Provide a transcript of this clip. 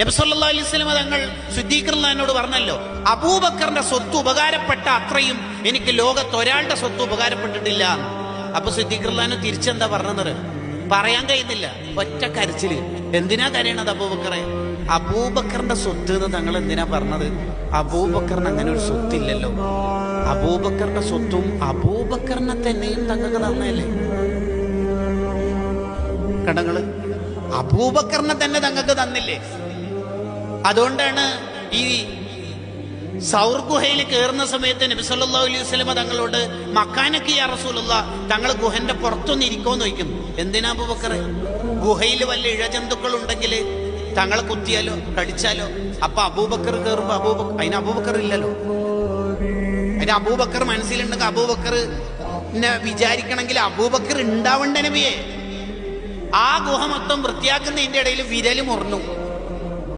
നബിസല്ലാ അലൈഹി സ്വലമ തങ്ങൾ സിദ്ദീഖർലാനോട് പറഞ്ഞല്ലോ അബൂബക്കറിന്റെ സ്വത്ത് ഉപകാരപ്പെട്ട അത്രയും എനിക്ക് ലോകത്ത് ഒരാളുടെ സ്വത്ത് ഉപകാരപ്പെട്ടിട്ടില്ല. അപ്പൊ സിദ്ദീഖർലാനു തിരിച്ചെന്താ പറഞ്ഞത്? പറയാൻ കഴിയുന്നില്ല. ഒറ്റ കരച്ചിൽ. എന്തിനാ കരയണത് അബൂബക്കറെ? അബൂബക്കറിന്റെ സ്വത്ത് എന്ന് തങ്ങൾ എന്തിനാ പറഞ്ഞത്? അബൂബക്കറിന് അങ്ങനെ ഒരു സ്വത്തില്ലല്ലോ. അബൂബക്കറിന്റെ സ്വത്തും അബൂബക്കറിനെ തന്നെയും തങ്ങൾക്ക് തന്നല്ലേ കടങ്ങൾ? അബൂബക്കറിനെ തന്നെ തങ്ങൾക്ക് തന്നില്ലേ? അതുകൊണ്ടാണ് ഈ സൗർ ഗുഹയിൽ കയറുന്ന സമയത്ത് നബി സല്ലല്ലാഹു അലൈഹി വസ്ലമ തങ്ങളോട് മക്കാനൊക്കെ റസൂലുള്ള തങ്ങൾ ഗുഹന്റെ പുറത്തൊന്ന് ഇരിക്കോന്ന് ചോദിക്കുന്നു എന്തിനാ ബുബക്കറ് ഗുഹയിൽ വല്ല ഇഴജന്തുക്കൾ ഉണ്ടെങ്കിൽ തങ്ങളെ കുത്തിയാലോ കടിച്ചാലോ? അപ്പൊ അബൂബക്കർ കയറുമ്പോ അബൂബക്കർ അതിന് അബൂബക്കർ ഇല്ലല്ലോ. അതിന് അബൂബക്കർ മനസ്സിലുണ്ടെങ്കിൽ അബൂബക്കർ വിചാരിക്കണമെങ്കിൽ അബൂബക്കർ ഉണ്ടാവണ്ട നബിയെ. ആ ഗുഹ മൊത്തം വൃത്തിയാക്കുന്നതിന്റെ ഇടയിൽ വിരൽ മുറിഞ്ഞു.